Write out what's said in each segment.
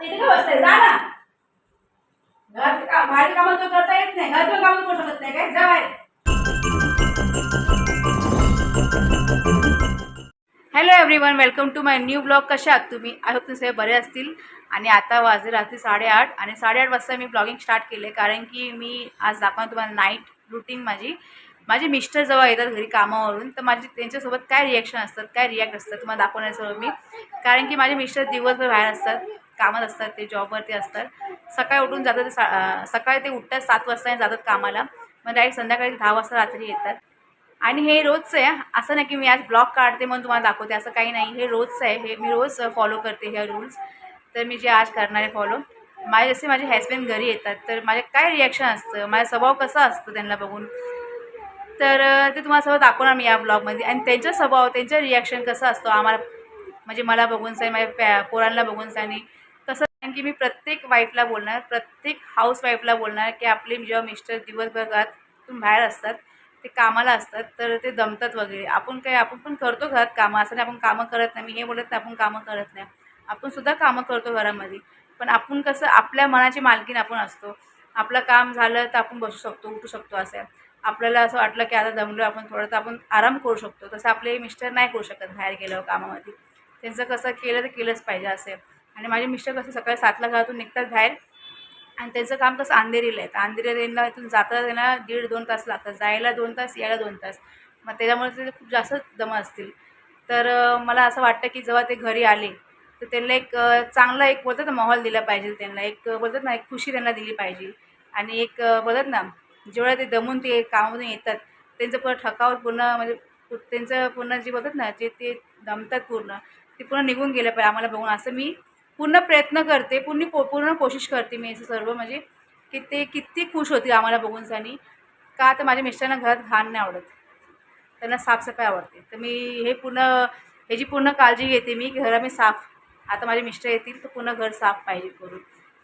इथे काय बसताय? जा ना. घरात काम बाहेर कामं तो करता येत नाही. घरात कामं करू शकत नाही काय? जा बाहेर. Hello everyone welcome to my new blog कशा आहात तुम्ही? आय होप तुम्ही सगळे बरे असतील. आणि आता वाजले रात्री साडेआठ आणि साडेआठ वाजता मी ब्लॉगिंग स्टार्ट केले कारण की मी आज दाखवणार तुम्हाला नाईट रुटीन माझी. माझे मिस्टर जेव्हा येतात घरी कामावरून तर माझे त्यांच्यासोबत काय रिॲक्शन असतात काय रिॲक्ट असतात तुम्हाला दाखवण्याचं मी. कारण की माझे मिस्टर दिवसभर बाहेर असतात. कामात असतात ते जॉबवरती असतात. सकाळी उठून जातात ते सा सकाळी ते उठतात सात वाजता जातात कामाला. मग डायरेक्ट संध्याकाळी दहा वाजता रात्री येतात. आणि हे रोजचं आहे असं नाही की मी आज ब्लॉग काढते म्हणून तुम्हाला दाखवते असं काही नाही. हे रोजचं आहे हे मी रोज फॉलो करते हे रूल्स तर मी जे आज करणार आहे फॉलो माझे जसे माझे हस्बंड घरी येतात तर माझे काय रिॲक्शन असतं? माझा स्वभाव कसा असतो त्यांना बघून? तर ते तुम्हाला सगळं दाखवणार मी या ब्लॉगमध्ये आणि त्यांचा स्वभाव त्यांचं रिॲक्शन कसं असतो? आम्हाला म्हणजे मला बघून साय माझ्या पॅ पोरांना बघून सानी कारण की मी प्रत्येक वाईफला बोलणार प्रत्येक हाऊस वाईफला बोलणार की आपले जेव्हा मिस्टर दिवसभर घरातून बाहेर असतात ते कामाला असतात तर ते दमतात वगैरे. आपण काय आपण पण करतो घरात कामं. असं नाही आपण कामं करत नाही. मी हे बोलत नाही आपण कामं करत नाही. आपण सुद्धा कामं करतो घरामध्ये. पण आपण कसं आपल्या मनाची मालकीन आपण असतो. आपलं काम झालं तर आपण बसू शकतो उठू शकतो असं. आपल्याला असं वाटलं की आता दमलो आपण थोडं तर आपण आराम करू शकतो. तसं आपले मिस्टर नाही करू शकत बाहेर गेल्यावर कामामध्ये. त्यांचं कसं केलं तर केलंच पाहिजे असे. आणि माझे मिस्टर कसं सकाळी सातला घरातून निघतात बाहेर. आणि त्यांचं काम कसं अंधेरीला आहे. तर अंधेरीला त्यांना इथून जाता त्यांना दीड दोन तास लागतात. जायला दोन तास यायला दोन तास. मग त्याच्यामुळे ते खूप जास्त दम असतील. तर मला असं वाटतं की जेव्हा ते घरी आले तर त्यांना एक चांगला एक बोलतात ना माहोल दिला पाहिजे त्यांना. एक बोलतात ना एक खुशी त्यांना दिली पाहिजे. आणि एक बोलतात ना जेवढं ते दमून ते कामामधून येतात त्यांचं पूर्ण ठकावर पूर्ण म्हणजे त्यांचं पूर्ण जे बोलतात ना जे ते दमतात पूर्ण ते पूर्ण निघून गेलं पाहिजे आम्हाला बघून. असं मी पूर्ण प्रयत्न करते पूर्ण को पूर्ण कोशिश करते मी असं सर्व. म्हणजे की ते किती खुश होती आम्हाला बघून सनी का तर माझ्या मिस्टरांना घरात घाण नाही आवडत. त्यांना साफसफाई आवडते. तर मी हे पूर्ण ह्याची पूर्ण काळजी घेते मी की घरा मी साफ आता माझे मिस्टर येतील तर पूर्ण घर साफ पाहिजे करून.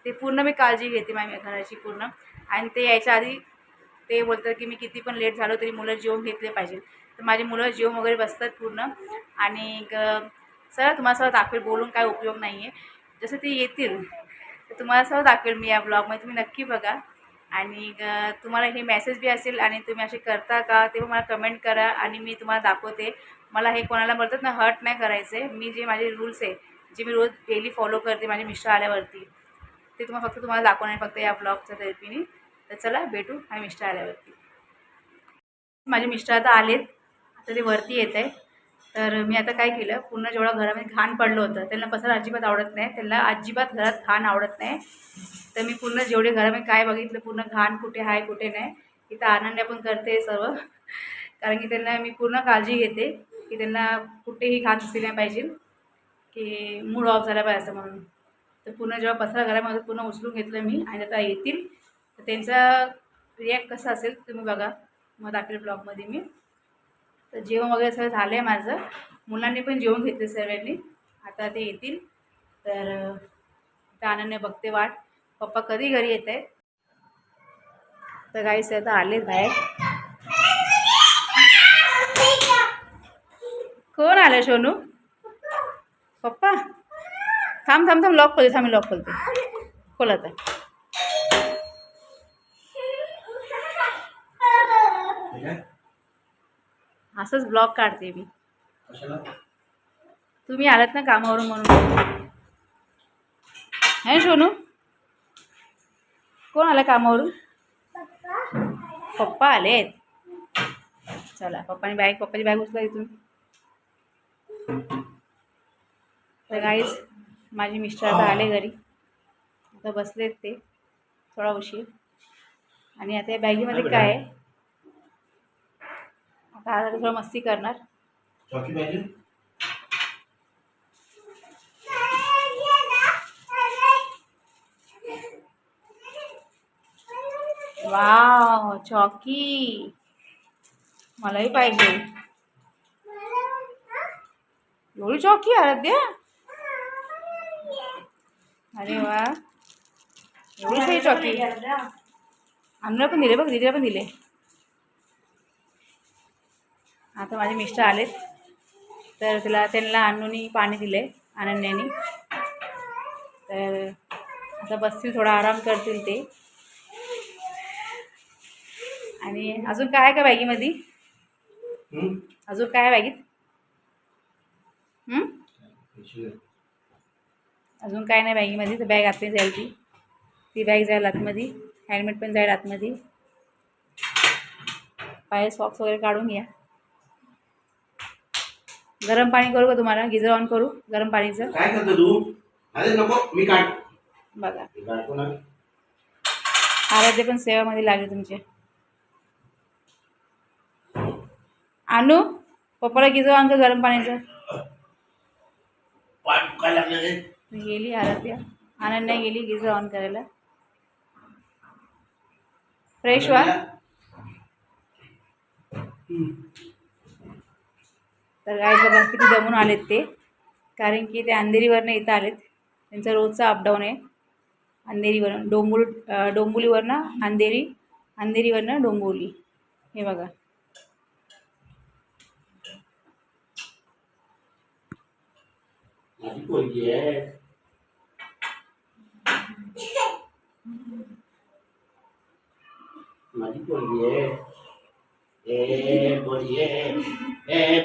ते पूर्ण मी काळजी घेते माझ्या घराची पूर्ण. आणि ते यायच्या आधी ते बोलतात की मी किती पण लेट झालो तरी मुलं जेवून घेतले पाहिजे. तर माझी मुलं जेवण वगैरे बसतात पूर्ण. आणि ग- सर तुम्हाला सर दाखवेल बोलून काय उपयोग नाही आहे जसं ते येतील तर तुम्हाला सर्व दाखवेल मी या ब्लॉगमध्ये तुम्ही नक्की बघा. आणि तुम्हाला हे मेसेज बी असेल आणि तुम्ही असे करता का ते मला कमेंट करा आणि मी तुम्हाला दाखवते. मला हे कोणाला बोलतात ना हर्ट नाही करायचं. आहे मी जे माझे रूल्स आहे जे मी रोज डेली फॉलो करते माझे मिस्टर आल्यावरती ते तुम्हाला फक्त तुम्हाला दाखवणार फक्त या ब्लॉगच्या तर्फीने. तर चला भेटू माझ्या मिस्टर आल्यावरती. माझे मिस्टर आता आलेत. आता ते वरती येत आहे तर मी आता काय केलं पूर्ण जेवढा घरामध्ये घाण पडलं होतं त्यांना पसर अजिबात आवडत नाही त्यांना अजिबात घरात घाण आवडत नाही. तर मी पूर्ण जेवढे घरामध्ये काय बघितलं पूर्ण घाण कुठे आहे कुठे नाही इथं आनंद पण करते सर्व. कारण की त्यांना मी पूर्ण काळजी घेते की त्यांना कुठेही घाण दिसली नाही पाहिजे की मूड ऑफ झाला पाहिजे असं म्हणून. तर पूर्ण जेव्हा पसरा घरामध्ये पूर्ण उचलून घेतलं मी आणि आता येतील तर त्यांचा रिॲक्ट कसा असेल तुम्ही बघा मग दाखवेल ब्लॉगमध्ये मी. तर जेवण वगैरे सगळं झालं आहे माझं. मुलांनी पण जेवण घेतले सर्वांनी आता ते येतील. तर आनंदने बघते वाट. पप्पा कधी घरी येत आहेत? तर गाईस आता आलेच बाहेर. कोण आलं सोनू पप्पा? थांब थांब थांब लॉक खोलते थांब लॉक खोलते. खोल आता. असंच ब्लॉग काढते मी. तुम्ही आलात ना कामावरून म्हणून. है सोनू? कोण आलं कामावरून? पप्पा आलेत. चला पप्पानी बॅग पप्पाची बॅग उचला इथून तर गाईज माझे मिस्टर आता आले घरी. आता बसलेत ते थोडा उशीर. आणि आता या बॅगीमध्ये काय आहे? आता आता थोडं मस्ती करणार. वाव चॉकी मलाही पाहिजे. एवढी चॉकी आराध्या? अरे वा. एवढी चॉकी अन्नला पण दिले बघ दिदीला पण दिले. आता माझे मिस्टर आलेत. तर तिला त्यांना अन्नूनी पाणी दिले अनन्यानी. तर आता बसतील थोडा आराम करतील ते. आणि अजून काय आहे का बॅगीमध्ये? अजून काय आहे बॅगीत? हं? अजून काय नाही बॅगीमध्ये तर बॅग आतमध्ये जाईल ती. ती बॅग जाईल आतमध्ये हेल्मेट पण जाईल आतमध्ये. पाय सॉक्स वगैरे काढून घ्या. गरम पाणी करू का तुम्हाला? गिझर ऑन करू? गरम पाणीचं? काय करतो तू? अरे नको मी काढ बघा. मी काढतो ना. आराध्य पण सेवामध्ये लागले तुमचे. आणू पप्पाला गिझर ऑन कर गरम पाण्याचं लागले रे. गेली आराध्य. अनन्या गेली गिझर ऑन करायला. फ्रेश व्हा. हम्म. तर काय बघा किती दमून आलेत ते. कारण की ते अंधेरीवरनं इथं आलेत. त्यांचा रोजचा अपडाऊन आहे. अंधेरीवरनं डोंबुल डोंबोलीवरनं अंधेरी अंधेरीवरनं डोंबोली. हे बघा. माझी पोरगी आहे. ए आहे ए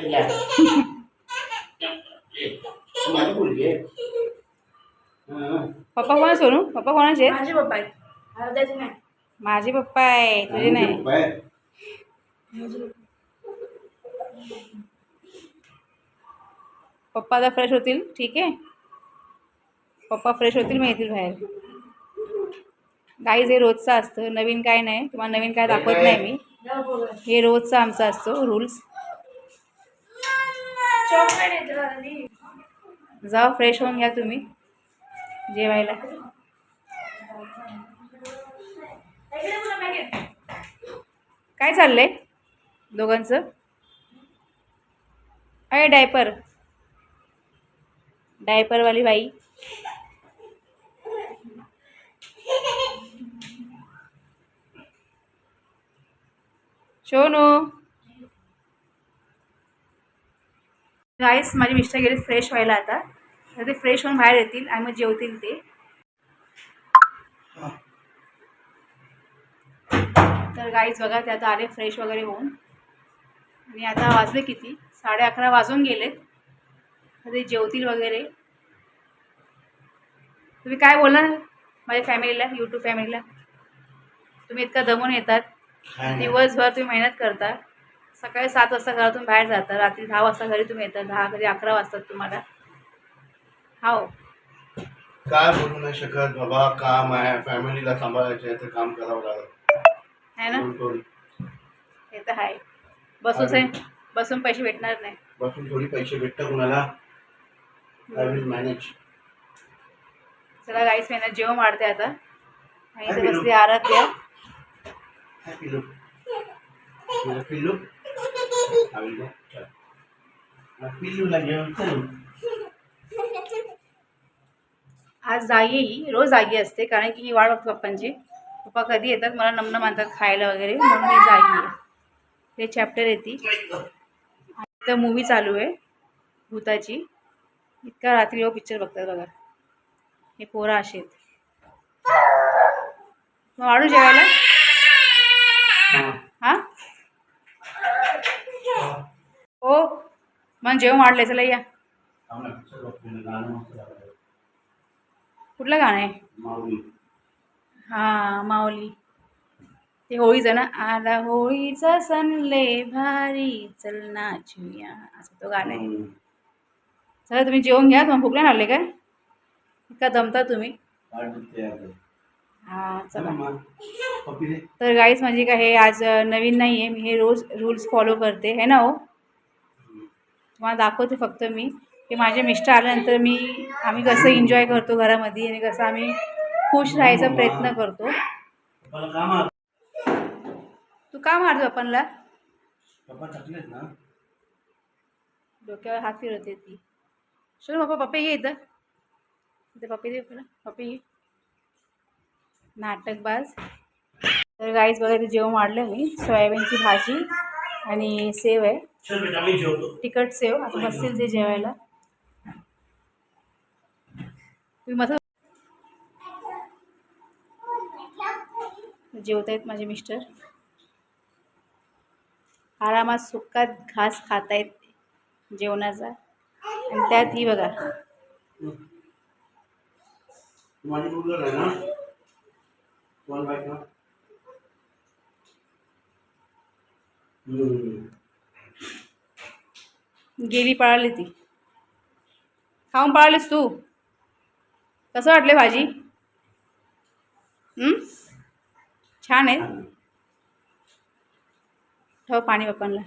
माझी आहे हा. पप्पा कोणा सोनू पप्पा कोणाचे आहेत? माझे पप्पा आहेत. नाही. माझे पप्पा आहे तुझे नाही. पप्पा आहे. आता फ्रेश होतील ठीक आहे? पप्पा फ्रेश होतील मग येतील बाहेर. गाईज हे रोजचं असतं. नवीन काय नाही. तुम्हाला नवीन काय दाखवत नाही मी. हे रोजचं आमचं असतो रूल्स चॉकलेट येते दादी जा फ्रेश होऊन घ्या तुम्ही. जेवायला. काय चाललंय दोघांचं? अय डायपर डायपरवाली बाई. शोनू गाईस माझे मिस्टर गेले फ्रेश व्हायला आता तर ते फ्रेश होऊन बाहेर येतील आणि मग जेवतील ते तर गाईज बघा ते आता आले फ्रेश वगैरे होऊन. आणि आता वाजले किती? साडे अकरा वाजून गेलेत. तर ते जेवतील वगैरे. तुम्ही काय बोलणार? माझ्या फॅमिलीला यूट्यूब फॅमिलीला तुम्ही इतका दमून येतात. दिवसभर तुम्ही मेहनत करता. सकाळी सात वाजता घरातून बाहेर जाता. रात्री दहा वाजता घरी तुम्ही येता. दहा कधी अकरा वाजतात तुम्हाला. हो. काय बोलू नाही शकत. बाबा काम आहे. फॅमिलीला सांभाळायचं आहे तर काम करावं लागेल. है ना. हे तर आहे. बसून से बसून पैसे भेटणार नाही. बसून थोडी पैसे भेटतात कुणाला? आय विल मॅनेज चला गाईस मेहनत जेवण वाढते आता. इथे Happy बसली आराध्या. हाय पिल्लू पिल्लू पिल्लू आवी जा चल हा, पिल्लूला घेऊन आज जागी ही रोज जागी असते कारण की ही बघतो पप्पांची. पप्पा कधी येतात मला नमनं मानतात खायला वगैरे म्हणून मी जागी आहे. ते चॅप्टर येते. तर मूवी चालू आहे भूताची. इतका रात्री हो पिक्चर बघतात बघा. हे पोरं असे आहेत. मग वाढू जेवायला? हा. हां? हो. मग जेवण वाढलं चला या. कुठलं गाणं आहे? हां माऊली. ते होळीचं ना? आला होळीचा सण लय भारी चल नाचूया असं तो गाणं आहे. चला तुम्ही जेवून घ्या. तुम्हाला भूक नाही लागले काय? इतका दमता तुम्ही. हां चला. चला. तर गाईच म्हणजे काय हे आज नवीन नाही आहे मी हे रोज रूल्स फॉलो करते. है ना हो? तुम्हाला दाखवते फक्त मी. की माझे मिस्टर आल्यानंतर मी आम्ही कसं एन्जॉय करतो घरामध्ये आणि कसं आम्ही खुश राहायचा प्रयत्न करतो. तू का मारतो आपणला डोक्यावर हात फिरवते ती. शोन पप्पा पप्पे ये इथं. पप्पे दे पप्पे ये. नाटकबाज तर गाईज बघा ते जेवण वाढलं मी. सोयाबीनची भाजी आणि सेव आहे. तिखट सेव. आता बसतील ते जेवायला. तुम्ही मस्त जेवत आहेत माझे मिस्टर. आरामात सुक्कात घास खात आहेत जेवणाचा. आणि त्यात ही बघा. वन बाईक ना हम्म. गेली पळाली ती. खाऊन पळालीस तू. कसं वाटले भाजी? छान आहे. ठेव पाणी पप्पांना.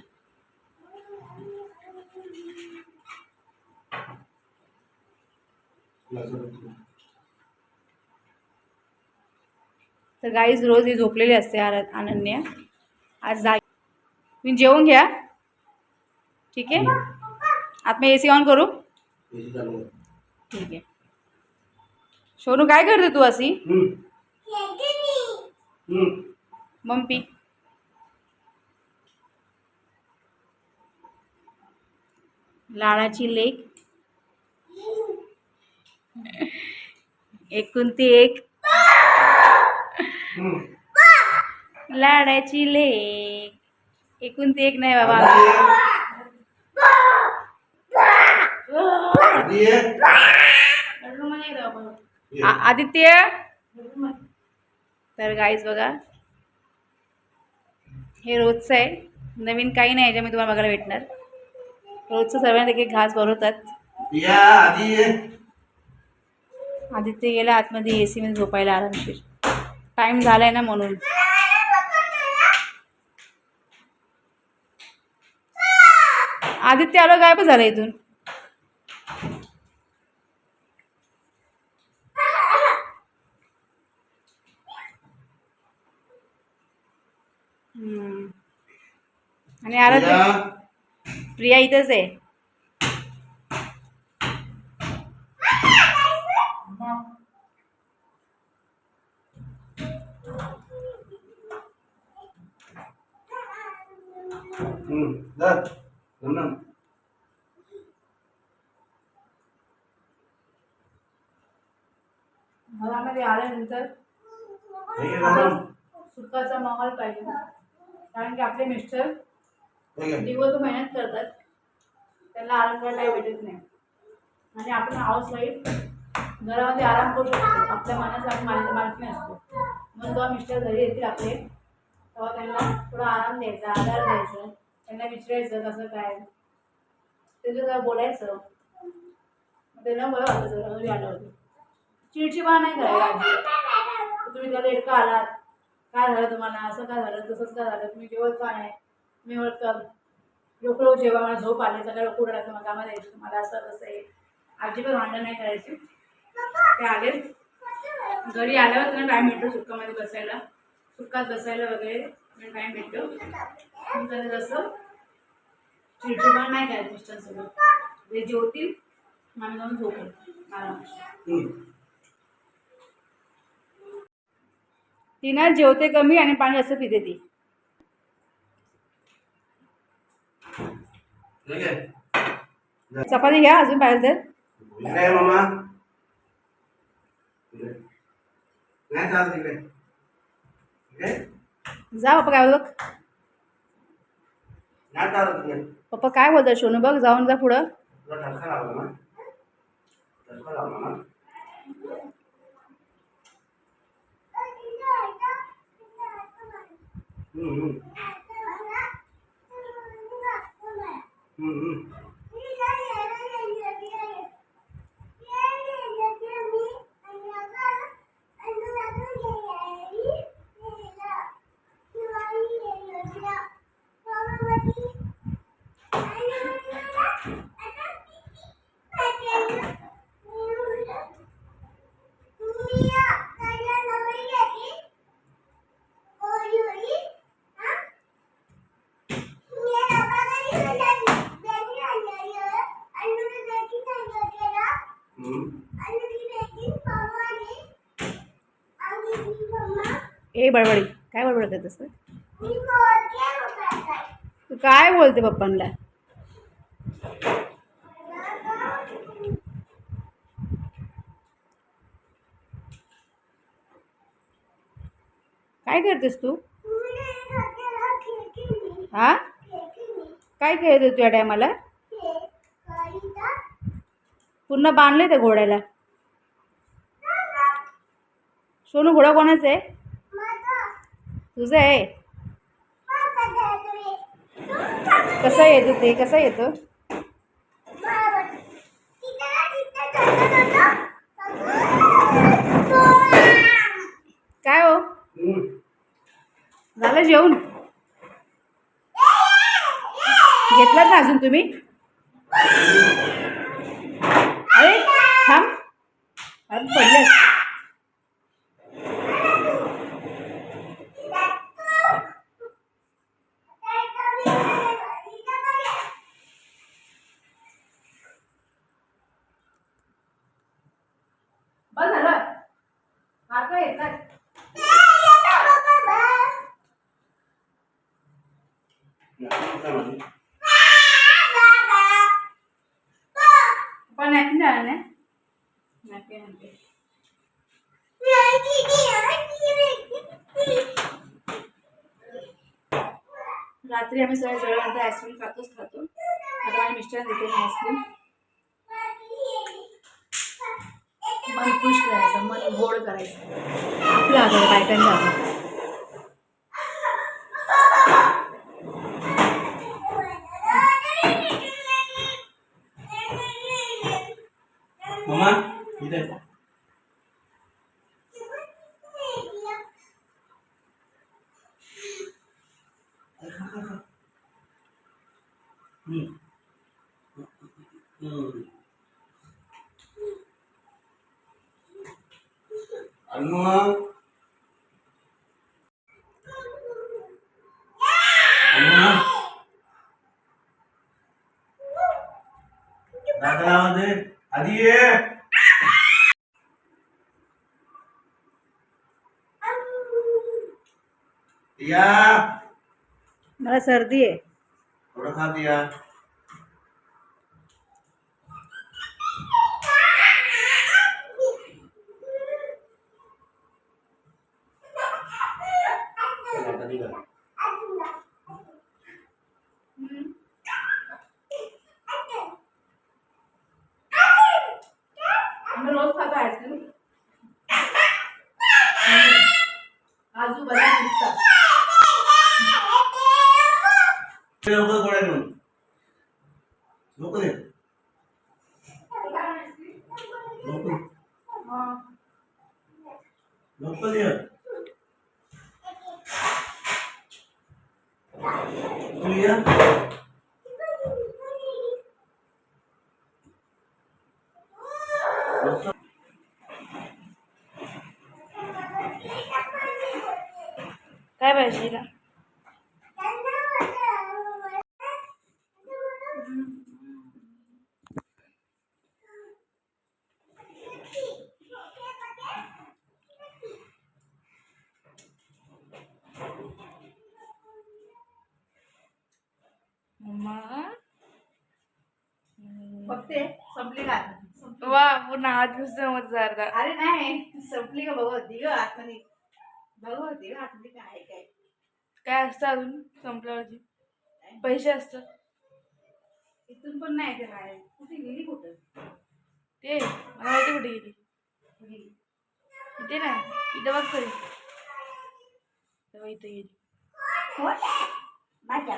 तर गाईज रोज ही झोपलेली असते आर अनन्या. आज जा तुम्ही जेवून घ्या. ठीक आहे? आत मी ए सी ऑन करू? ठीक आहे. शोनू काय करते तू अशी मम्पी लाडाची लेक. एकोणती एक लाडाची लेक. एकुलती एक नाही बाबा. आदित्य. तर गाईज बघा. हे रोजचं आहे. नवीन काही नाही याच्यामध्ये तुम्हाला बघायला भेटणार. रोजचं सर्वांना एक घास भरवतात. आदित्य. गेला आतमध्ये ए सीमध्ये झोपायला आरामशीर. टाईम झालाय ना म्हणून आदित्य आलो गायब झाला इथून हम्म. आणि आराध्य. प्रिया इथंच आहे घरामध्ये आल्यानंतर. सुखाचा माहोल पाहिजे. कारण की आपले मिस्टर. दिवस मेहनत करतात. त्यांना आराम करायला भेटत नाही. आणि आपण हाऊस वाईफ घरामध्ये आराम करू शकतो. आपल्या मनाचा मालक मालकी असतो. मग जेव्हा मिस्टर घरी येतील आपले तेव्हा त्यांना थोडा आराम द्यायचा आधार द्यायचं. त्यांना विचारायचं कसं काय? त्यांचं जरा बोलायचं. त्यांना बरं वाटतं जरा घरी आलं होतं. चिडचिडपणा नाही करायला आजी तुम्ही त्या लेट का आलात. काय झालं तुम्हाला? असं काय झालं? तसंच काय झालं? तुम्ही जेवत का नाही? मी म्हटलं लोक लोक जेव्हा मला झोप आले सगळ्या लोक उडायचं मग कामाला यायचं. तुम्हाला असं तसं आहे. आजी पण भांडण नाही करायची. ते आले. घरी आल्यावर त्यांना टाईम भेटतो सुक्कामध्ये बसायला. सुक्कात बसायला वगैरे टाईम भेटतो. मग जसं चिडचिडपणा नाही करायचं मिस्टरांसोबत ते जेवतील मला जाऊन झोपेल आराम हम्म. ती ना जेवते कमी आणि पाणी जास्त पिते ती. हे. चपाती घ्या अजून पाहिजे. जा पप्पा काय बघ नाही चालत इकडे. पप्पा काय बोलतात सोनू? बघ जाऊन जा पुढं. Mm-hmm लागला ना ठसका लागला ना हम्म, हम्म. हम्म, हम्म. हम्म. ए बडबडी. काय बडबड करत असतं तू काय बोलते पप्पांना? काय करतेस तू? हा? काय खेळत होती या टायमाला? पूर्ण बांधले त्या घोड्याला. सोनू घोडा कोणाचा आहे? तुझं आहे? कसा येतो ते? कसा येतो? काय हो? झालं जेवण? घेतलात ना अजून तुम्ही? अरे थांब. पडलं बस झालं मार्क येतात पण नॅपकिन झालं नाही नॅपकिन आणते रात्री आम्ही सगळ्या जेवणानंतर आईस्क्रीम खातोच खातो. आता माझ्या मिस्टरांना देते मी आईस्क्रीम मन खुश करायचं मन गोड करायचं. आपलं आता बायकांच्या हातात. मम्मा इथे हम्म. हम्म. अनु अनु दादा आवाज आहे आधी ये या मला सर्दी आहे थोडं खा दिया आता निघा. आम्ही रोज खातो आईस्क्रीम आजू बदाम दिसतात लवकर गोळ्या घेऊन लवकर ये. लवकर लवकर ये तू ये काय बघते संपली का वा पूर्ण हात घुसतो मग अर्धा अरे नाही संपली का भगवती ग आतमध्ये भगवती ग आतमध्ये काय काय असतं अजून? संपल्यावरती पैसे असतात इथून पण नाही ते बाहेर. कुठे गेली कुठं? ते मला माहिती कुठे गेली. इथे ना इथं बघ तरी तेव्हा इथे गेली. माझ्या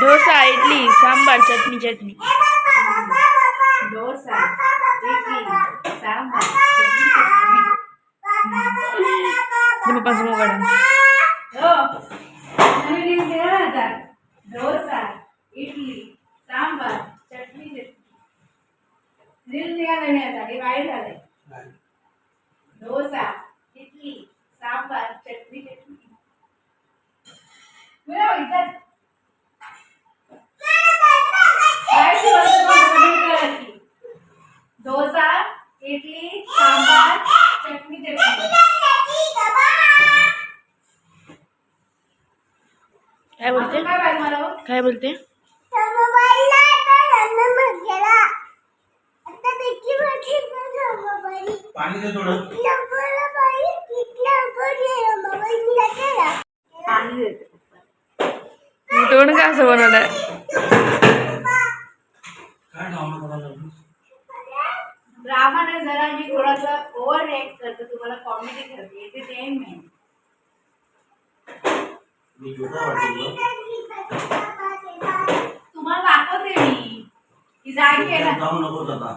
डोसा इडली सांबार चटणी चटणी. डोसा इडली सांबार चटणी, चटणी. हो. एक निघाला आता. डोसा इडली सांबार चटणी रील निघाला नाही आता हे झालंय. डोसा इडली सांबार चटणी चटणी तुला बघितलं? डोसा इडली सांबार चटणी चटणी काय बोलते? काय बोलते? पाणी दे थोडं. पाणी देते तोंड का असं बनवलंय नाही जरा मी थोडासा ओव्हर रिएक्ट करते तुम्हाला कॉमेडी करते एंटरटेनमेंट मी योगा तुम्हाला दाखवते मी. की जागी आहे ना. जाऊ नको आता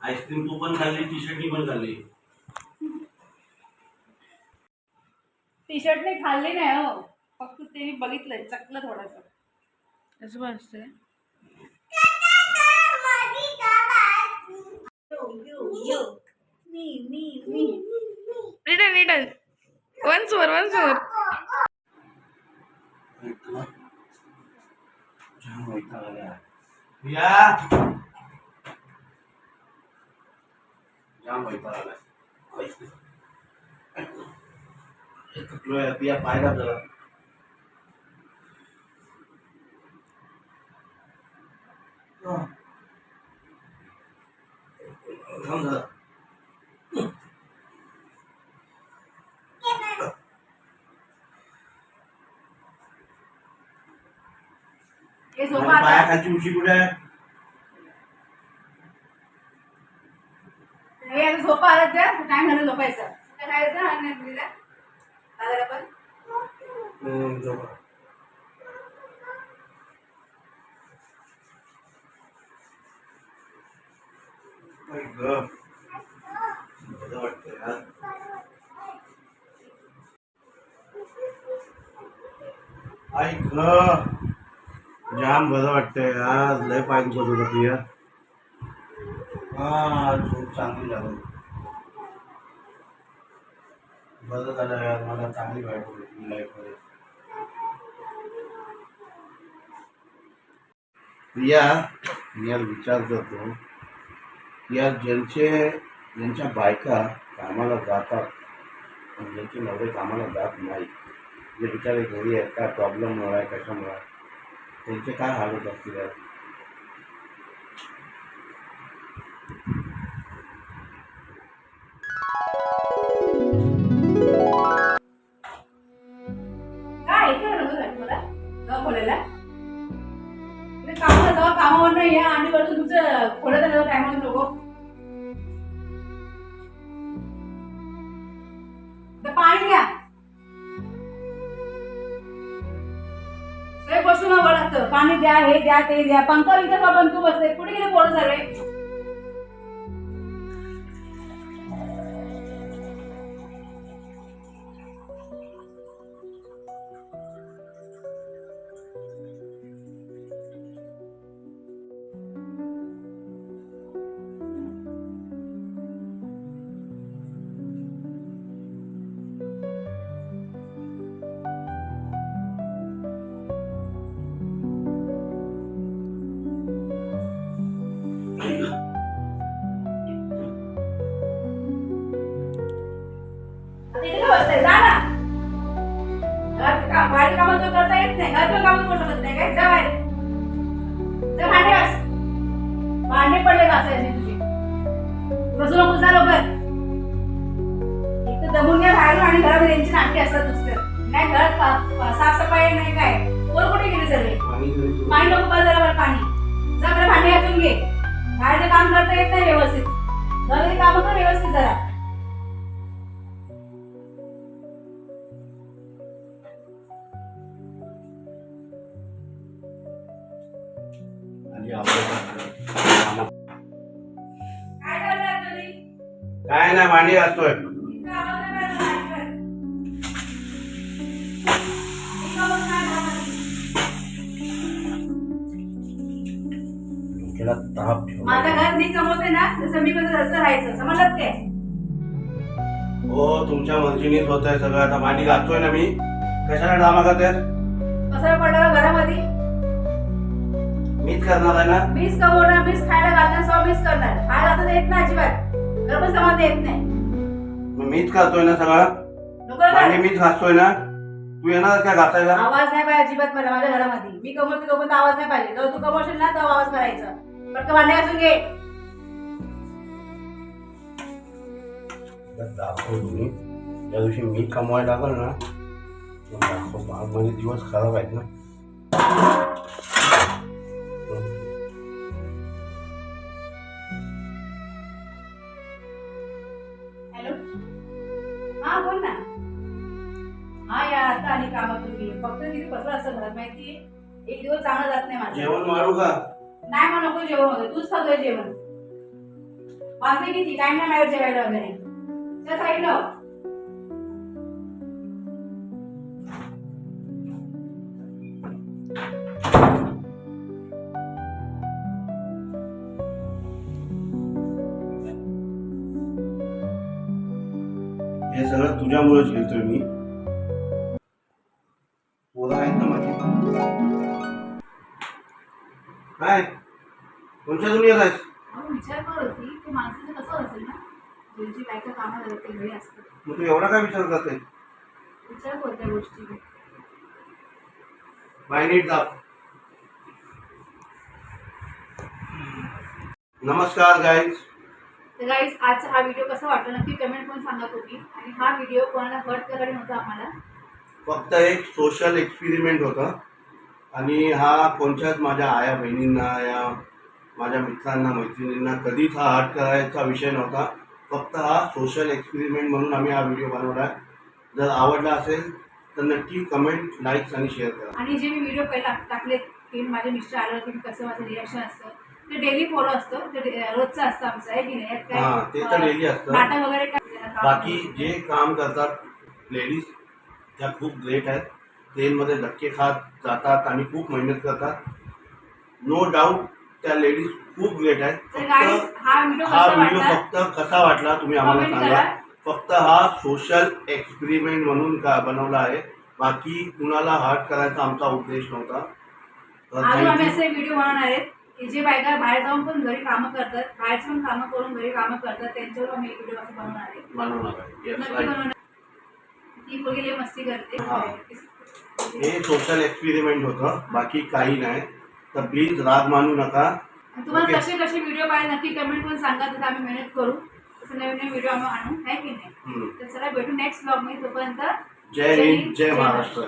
आईस्क्रीम तू पण खाल्ली टी शर्ट पण खाल्ली. टी शर्ट नाही खाल्ली नाही हो. फक्त ते बघितलंय चकलं थोडंसं. असं पण असतं return return once more once more वैताग आला. प्रिया जाम वैताग आलाय. थकलोय प्रिया पाय दाब जरा हा. थांब जरा. हे झोपा माझ्या आता. पायाखालची उशी कुठे आहे? हे आता झोपा आला द्या टाइम झालं झोपायचं. काय आणि दादाला पण. झोपा. ऐक यार. जाम बरं वाटतंय आज लय पाय दुखत होतं प्रिया हा झोप चांगली झालं बरं झालं यार मला चांगली वाईट होती लाईफमध्ये प्रिया मी यार विचार करतो या ज्यांचे ज्यांच्या बायका कामाला जातात आणि ज्यांचे नवरे कामाला जात नाही जे बिचारे घरी आहेत काय प्रॉब्लेममुळे आहे कशामुळे आहे, त्यांचे काय हालत असतील कामाला कामावर नाही या. हे द्या ते द्या. पंखा विकत पण तू बसते कुठे गेले पोरं सर्वे नाही ताप ठेव माझं घर मी कमवते ना जसं मी कसं राहायचं समजलं काय? हो तुमच्या मर्जीनीच होत आहे सगळं. आता भांडी घासतोय ना मी. कशाला करते कसं पडलं घरामध्ये. मीच करणार आहे ना? मीच कमवणार मीच खायला घालणार सगळं मीच करणार. खायला आता येत नाही अजिबात. घर पण समाज येत नाही. मग मीच करतोय ना सगळं? नको ना. भांडी मीच घासतोय ना? तू येणार का घासायला? आवाज नाही पाहिजे अजिबात मला माझ्या घरामध्ये. मी कमवते तोपर्यंत आवाज नाही पाहिजे. जेव्हा तू कमवशील ना तेव्हा आवाज करायचा. पटकन भांडे घासून घे. तर दाखवतो मी त्या दिवशी मी कमवायला लागल ना मग दाखवतो आज माझे दिवस खराब आहेत ना. एक दिवस चांगला जात नाही माझं. जेवण वाढू का? नाही मग नको जेवण वगैरे तूच खातोय जेवण. वाजले किती? काय नाही माझ्यावर जेवायला वगैरे. त्या साईडला हो. हे सगळं तुझ्यामुळेच घेतोय मी. कोणत्या दुनियेत आहेस अहो, विचार करत होती की माणसाचं कसं असेल ना? ज्यांची बायका कामाला जाते घरी असतात. मग तू एवढा काय विचार करते विचार करत त्या गोष्टी. बाय नीट दाब नमस्कार गाईज तर गाईज आजचा हा व्हिडिओ कसा वाटला नक्की कमेंट करून सांगा तुम्ही. आणि हा व्हिडिओ कोणाला हर्ट करायला नव्हता आम्हाला. फक्त एक सोशल एक्सपेरिमेंट होता. आणि हा कोणत्याच माझ्या आया बहिणींना या माझ्या मित्रांना मैत्रिणींना कधीच हा हट करायचा विषय नव्हता. फक्त हा सोशल एक्सपेरिमेंट म्हणून आम्ही हा व्हिडिओ बनवला आहे. जर आवडला असेल तर नक्की कमेंट लाईक्स आणि शेअर करा. आणि जे मी व्हिडिओ पहिला टाकले की माझे मिस्टर आलं की कसं माझं रिॲक्शन असतं ते डेली फॉलो असतं ते रोजचं असतं आमचं आहे की नाही? हां, ते तर daily असतं. नाटक वगैरे काय बाकी जे काम करतात लेडीज त्या खूप ग्रेट आहेत. ट्रेनमध्ये धक्के खात जातात आणि खूप मेहनत करतात. नो डाऊट त्या लेडीज़ खूप ग्रेट आहेत. फक्त हा व्हिडिओ फक्त कसा वाटला तुम्ही आम्हाला सांगा. फक्त हा सोशल एक्सपेरिमेंट म्हणून का बनवला आहे. बाकी कुणाला हर्ट करायचा आमचा उद्देश नव्हता. तर अजून आम्ही थँक्यू असे व्हिडिओ बनवणार आहेत की जे बायका बाहेर जाऊन पण घरी कामं करतात बाहेरची पण कामं करून घरी कामं करतात त्यांच्यावर आम्ही व्हिडिओ असं बनवणार आहे. बनवणार आहे. Yes, नक्की बनवणार. ती मुलगी लई मस्ती करते. हा. हे सोशल एक्सपेरिमेंट होतं. बाकी काही नाही. तर प्लीज राग मानू नका. तुम्हाला. कसे कसे व्हिडिओ पाहिजे नक्की कमेंट करून सांगा तसं आम्ही मेहनत करू. तसं नवीन नवीन व्हिडिओ आम्ही आणू आहे की नाही. तर चला भेटू नेक्स्ट ब्लॉगमध्ये तोपर्यंत. जय हिंद जय महाराष्ट्र.